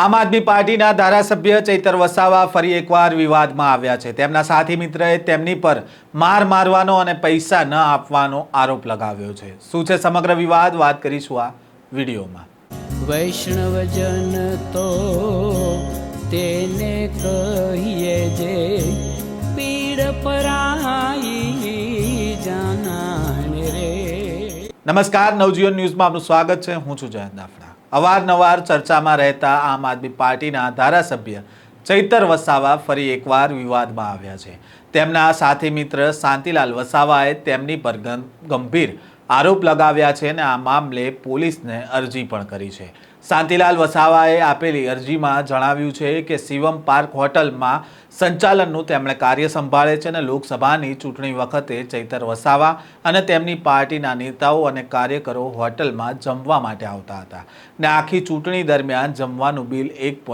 આમ આદમી પાર્ટીના ધારાસભ્ય ચૈતર વસાવા ફરી એકવાર વિવાદમાં આવ્યા છે. તેમના સાથી મિત્રએ તેમની પર માર મારવાનો અને પૈસા ન આપવાનો આરોપ લગાવ્યો છે. શું છે સમગ્ર વિવાદ? વાત કરીશું આ વિડીયોમાં. વૈષ્ણવજન તો તેને કહીએ જે પીડ પરાઈ જાનાને રે. નમસ્કાર નવજીવન ન્યૂઝમાં આપનું સ્વાગત છે. હું છું જયંત દાફડા. અવારનવાર ચર્ચામાં રહેતા આમ આદમી પાર્ટીના ધારાસભ્ય ચૈતર વસાવા ફરી એકવાર વિવાદમાં આવ્યા છે. તેમના સાથી મિત્ર શાંતિલાલ વસાવાએ તેમની પર ગંભીર આરોપ લગાવ્યા છે અને આ મામલે પોલીસને અરજી પણ કરી છે. શાંતિલાલ વસાવાએ આપેલી અરજીમાં જણાવ્યું છે કે શિવમ પાર્ક હોટલમાં સંચાલનનું તેમણે કાર્ય સંભાળે છે અને લોકસભાની ચૂંટણી વખતે ચૈતર વસાવા અને તેમની પાર્ટીના નેતાઓ અને કાર્યકરો હોટલમાં જમવા માટે આવતા હતા ને આખી ચૂંટણી દરમિયાન જમવાનું બિલ એક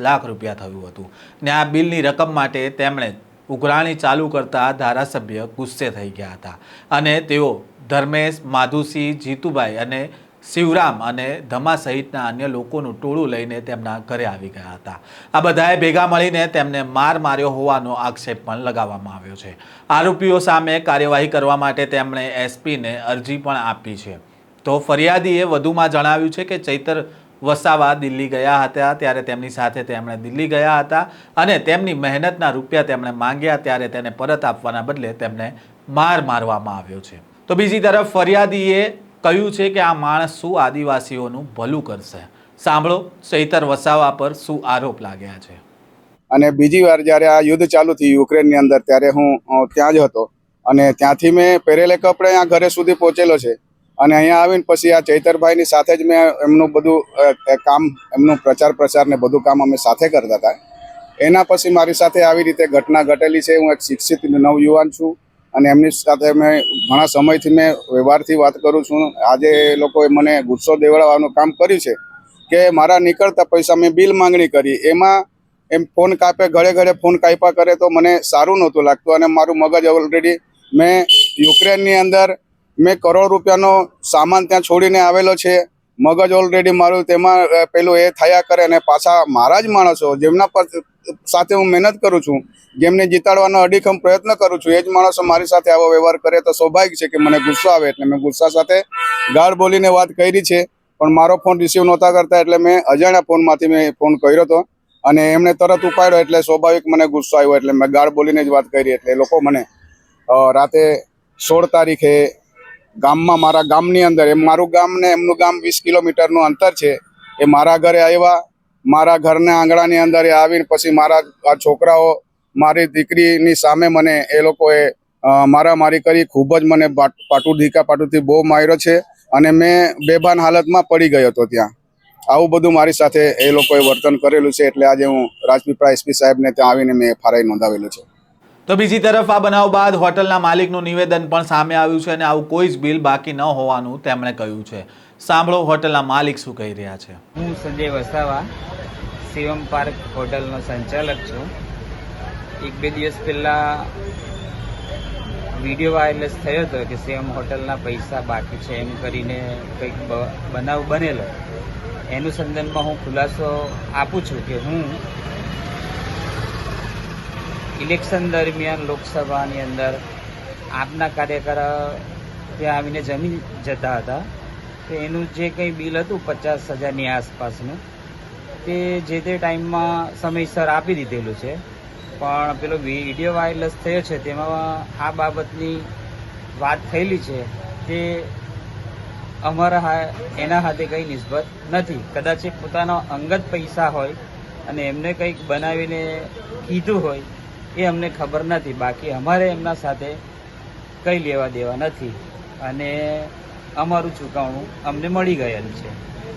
લાખ રૂપિયા થયું હતું ને આ બિલની રકમ માટે તેમણે ઉઘરાણી ચાલુ કરતા ધારાસભ્ય ગુસ્સે થઈ ગયા હતા અને તેઓ ધર્મેશ, માધુસિંહ, જીતુભાઈ અને શિવરામ અને ધમા સહિતના અન્ય લોકોનું ટોળું લઈને તેમના ઘરે આવી ગયા હતા. આ બધાએ ભેગા મળીને તેમને માર માર્યો હોવાનો આક્ષેપ પણ લગાવવામાં આવ્યો છે. આરોપીઓ સામે કાર્યવાહી કરવા માટે તેમણે એસપીને અરજી પણ આપી છે. તો ફરિયાદીએ વધુમાં જણાવ્યું છે કે ચૈતર વસાવા દિલ્હી ગયા હતા, ત્યારે તેમની સાથે તેમણે દિલ્હી ગયા હતા અને તેમની મહેનતના રૂપિયા તેમણે માંગ્યા ત્યારે તેને પરત આપવાના બદલે તેમને માર મારવામાં આવ્યો છે. તો બીજી તરફ ફરિયાદીએ કહ્યું છે કે આ માણસ શું આદિવાસીઓનું ભલું કરશે. સાંભળો ચૈતર વસાવા પર શું આરોપ લાગ્યા છે. અને બીજી વાર જ્યારે આ યુદ્ધ ચાલુ થયું યુક્રેનની અંદર, ત્યારે હું ત્યાં જ હતો. અને ત્યાંથી મેં પહેરેલે કપડે અહીંયા ઘરે સુધી પહોંચેલો છે. અને અહીંયા આવીને પછી આ ચૈતરભાઈની સાથે જ મેં એમનું બધું કામ, એમનું પ્રચાર પ્રસાર ને બધું કામ અમે સાથે કરતા હતા. એના પછી મારી સાથે આવી રીતે ઘટના ઘટેલી છે. હું એક શિક્ષિત નવયુવાન છું. અને એમની સાથે મેં ઘણા સમયથી મેં વ્યવહારથી વાત કરું છું. આજે એ લોકોએ મને ગુસ્સો દેવડાવવાનું કામ કર્યું છે કે મારા નીકળતા પૈસા મેં બિલ માંગણી કરી. એમાં એમ ફોન કાપે, ઘરે ઘરે ફોન કાપ્યા કરે તો મને સારું નહોતું લાગતું અને મારું મગજ ઓલરેડી મેં યુક્રેનની અંદર મેં કરોડ રૂપિયાનો સામાન ત્યાં છોડીને આવેલો છે. મગજ ઓલરેડી મારું તેમાં પેલું એ થયા કરે અને પાછા મારા જ માણસો, જેમના પર, સાથે હું મહેનત કરું છું, જેમને જીતાડવાનો અડીખમ પ્રયત્ન કરું છું, એ જ માણસો મારી સાથે આવો વ્યવહાર કરે તો સ્વાભાવિક છે કે મને ગુસ્સો આવે એટલે મેં ગુસ્સા સાથે ગાળ બોલીને વાત કરી છે, પણ મારો ફોન રિસીવ નહોતા કરતા એટલે મેં અજાણ્યા ફોનમાંથી મેં ફોન કર્યો હતો અને એમણે તરત ઉપાડ્યો એટલે સ્વાભાવિક મને ગુસ્સો આવ્યો એટલે મેં ગાળ બોલીને જ વાત કરી, એટલે લોકો મને રાતે સોળ તારીખે ગામમાં મારા ગામની અંદર, એમ મારું ગામ ને એમનું ગામ વીસ કિલોમીટરનું અંતર છે. એ મારા ઘરે આવ્યા, મારા ઘરના આંગણાની અંદર એ આવીને પછી મારા આ છોકરાઓ, મારી દીકરીની સામે મને એ લોકોએ મારામારી કરી, ખૂબ જ મને પાટ- ઢીકા પાટુથી બહુ માર્યો છે અને મેં બેભાન હાલતમાં પડી ગયો હતો ત્યાં. આવું બધું મારી સાથે એ લોકોએ વર્તન કરેલું છે એટલે આજે હું રાજપીપળા એસપી સાહેબને ત્યાં આવીને મેં એફઆરઆઈ નોંધાવેલું છે. તો બીજી તરફ આ બનાવ બાદ હોટલના માલિકનું નિવેદન પણ સામે આવ્યું છે અને આવું કોઈ જ બિલ બાકી ન હોવાનું તેમણે કહ્યું છે. સાંભળો હોટલના માલિક શું કહી રહ્યા છે. હું સંજય વસાવા, શિવમ પાર્ક હોટલનો સંચાલક છું. એક બે દિવસ પહેલા વીડિયો વાયરલેસ થયો હતો કે શિવમ હોટલના પૈસા બાકી છે એમ કરીને કંઈક બનાવ બનેલો. એનું સંદર્ભમાં હું ખુલાસો આપું છું કે હું ઇલેક્શન દરમિયાન લોકસભાની અંદર આપના કાર્યકર ત્યાં આવીને જમી જતા હતા. તો એનું જે કંઈ બિલ હતું પચાસ હજારની આસપાસનું, તે જે તે ટાઈમમાં સમયસર આપી દીધેલું છે. પણ પેલો વીડિયો વાયરલેસ થયો છે, તેમાં આ બાબતની વાત થયેલી છે તે અમારા એના હાથે કંઈ નિસ્બત નથી. કદાચ પોતાના અંગત પૈસા હોય અને એમને કંઈક બનાવીને કીધું હોય એ અમને ખબર નથી. બાકી અમારે એમના સાથે કંઈ લેવા દેવા નથી. અને અમારું ચૂકવણું અમને મળી ગયેલું છે.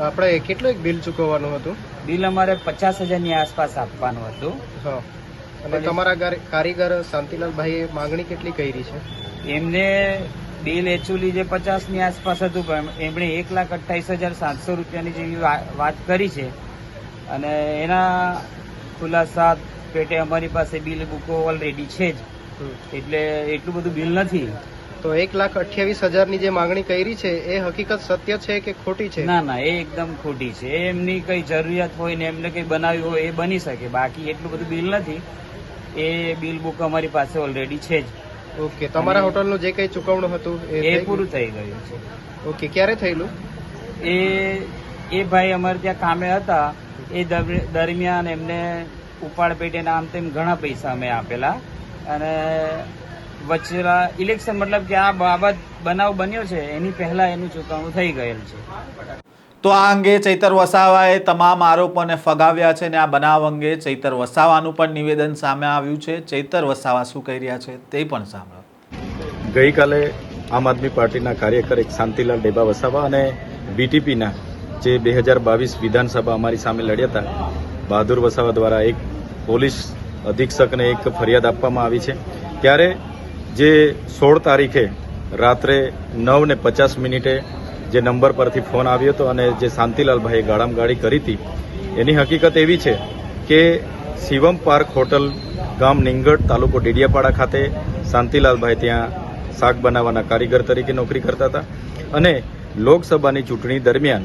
આપણે કેટલું એક બિલ ચૂકવવાનું હતું? બિલ અમારે પચાસ હજારની આસપાસ આપવાનું હતું. અને તમારા કારીગર શાંતિલાલભાઈએ માંગણી કેટલી કરી છે? એમને બિલ એકચ્યુઅલી જે પચાસની આસપાસ હતું પણ એમણે એક લાખ અઠ્ઠાવીસ હજાર સાતસો રૂપિયાની જેવી વાત કરી છે. અને એના ખુલાસા પેટે અમારી પાસે બિલ બુકો ઓલરેડી છે જ. એટલે એટલું બધું બિલ નથી. તો એક લાખ અઠ્યાવીસ હજારની જે માંગણી કરી છે એ હકીકત સત્ય છે કે ખોટી છે? ના ના એ એકદમ ખોટી છે. એમની કઈ જરૂરિયાત હોય ને એમને કઈ બનાવ્યું હોય એ બની શકે. બાકી એટલું બધું બિલ નથી. એ બિલ બુક અમારી પાસે ઓલરેડી છે જ. ઓકે તમારા હોટલનું જે કંઈ ચુકવણું હતું એ? પૂરું થઈ ગયું છે. ઓકે ક્યારે થયેલું? એ એ ભાઈ અમારે ત્યાં કામે હતા. એ દર- દરમિયાન એમને ઉપાડ પેટે આમ તેમ ઘણા પૈસા અમે આપેલા. અને વચ્ચેલા ઇલેક્શન મતલબ કે આ બાબત બનાવ બન્યો છે એની પહેલા એનું ચૂકવણું થઈ ગયેલ છે. તો આ અંગે ચૈતર વસાવાએ તમામ આરોપોને ફગાવ્યા છે અને આ બનાવ અંગે ચૈતર વસાવાનું પણ નિવેદન સામે આવ્યું છે. ચૈતર વસાવા શું કહી રહ્યા છે તે પણ સાંભળો. ગઈકાલે આમ આદમી પાર્ટીના કાર્યકર એક શાંતિલાલ ડેબા વસાવા અને બીટીપીના જે બે હજાર બાવીસ વિધાનસભા અમારી સામે લડ્યા હતા, બહાદુર વસાવા દ્વારા એક પોલીસ અધિક્ષકને એક ફરિયાદ આપવામાં આવી છે. ત્યારે જે સોળ તારીખે રાત્રે નવ ને પચાસ મિનિટે જે નંબર પરથી ફોન આવ્યો હતો અને જે શાંતિલાલભાઈએ ગાળામગાળી કરી હતી, એની હકીકત એવી છે કે શિવમ પાર્ક હોટલ ગામ નિંગડ તાલુકો ડેડિયાપાડા ખાતે શાંતિલાલભાઈ ત્યાં શાક બનાવવાના કારીગર તરીકે નોકરી કરતા હતા. અને લોકસભાની ચૂંટણી દરમિયાન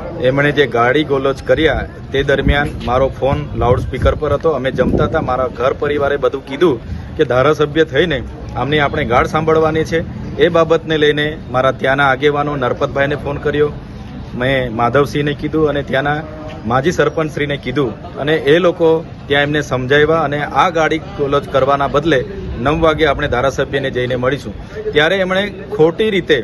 એમણે જે ગાડી ગોલોચ કર્યા તે દરમિયાન મારો ફોન લાઉડ સ્પીકર પર હતો. અમે જમતા હતા. મારા ઘર પરિવારે બધું કીધું કે ધારાસભ્ય થઈને આમની આપણે ગાઢ સાંભળવાની છે. એ બાબતને લઈને મારા ત્યાંના આગેવાનો નરપતભાઈને ફોન કર્યો. મેં માધવસિંહને કીધું અને ત્યાંના માજી સરપંચશ્રીને કીધું. અને એ લોકો ત્યાં એમને સમજાવ્યા અને આ ગાડી ગોલોચ કરવાના બદલે નવ વાગે આપણે ધારાસભ્યને જઈને મળીશું. ત્યારે એમણે ખોટી રીતે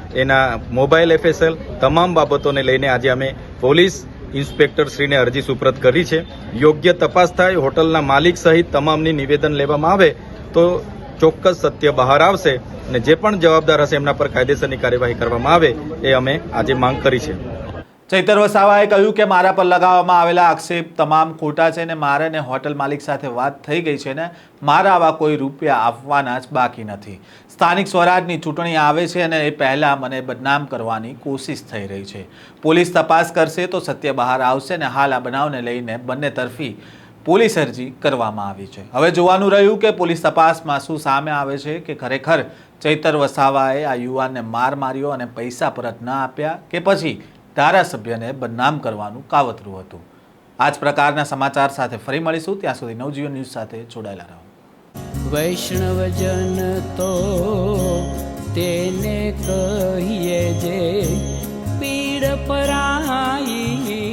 એના મોબાઈલ એફએસએલ તમામ બાબતોને લઈને આજે અમે પોલીસ ઇન્સ્પેક્ટર શ્રીને અરજી સુપ્રત કરી છે. યોગ્ય તપાસ થાય, હોટલના માલિક સહિત તમામની નિવેદન લેવામાં આવે તો ચોક્કસ સત્ય બહાર આવશે અને જે પણ જવાબદાર હશે એમના પર કાયદેસરની કાર્યવાહી કરવામાં આવે એ અમે આજે માંગ કરી છે. ચૈતર વસાવાએ કહ્યું કે મારા પર લગાવવામાં આવેલા આક્ષેપ તમામ ખોટા છે ને મારે ને હોટલ માલિક સાથે વાત થઈ ગઈ છે ને મારા આવા કોઈ રૂપિયા આપવાના જ બાકી નથી. સ્થાનિક સ્વરાજની ચૂંટણી આવે છે અને એ પહેલાં મને બદનામ કરવાની કોશિશ થઈ રહી છે. પોલીસ તપાસ કરશે તો સત્ય બહાર આવશે ને હાલ આ બનાવને લઈને બંને તરફી પોલીસ અરજી કરવામાં આવી છે. હવે જોવાનું રહ્યું કે પોલીસ તપાસમાં શું સામે આવે છે કે ખરેખર ચૈતર વસાવાએ આ યુવાનને માર માર્યો અને પૈસા પરત ન આપ્યા કે પછી ધારાસભ્યને બદનામ કરવાનું કાવતરું હતું. આ જ પ્રકારના સમાચાર સાથે ફરી મળીશું. ત્યાં સુધી નવજીવન ન્યૂઝ સાથે જોડાયેલા રહો. વૈષ્ણવજન તો તેને કહીએ જે પીડ પરાઈ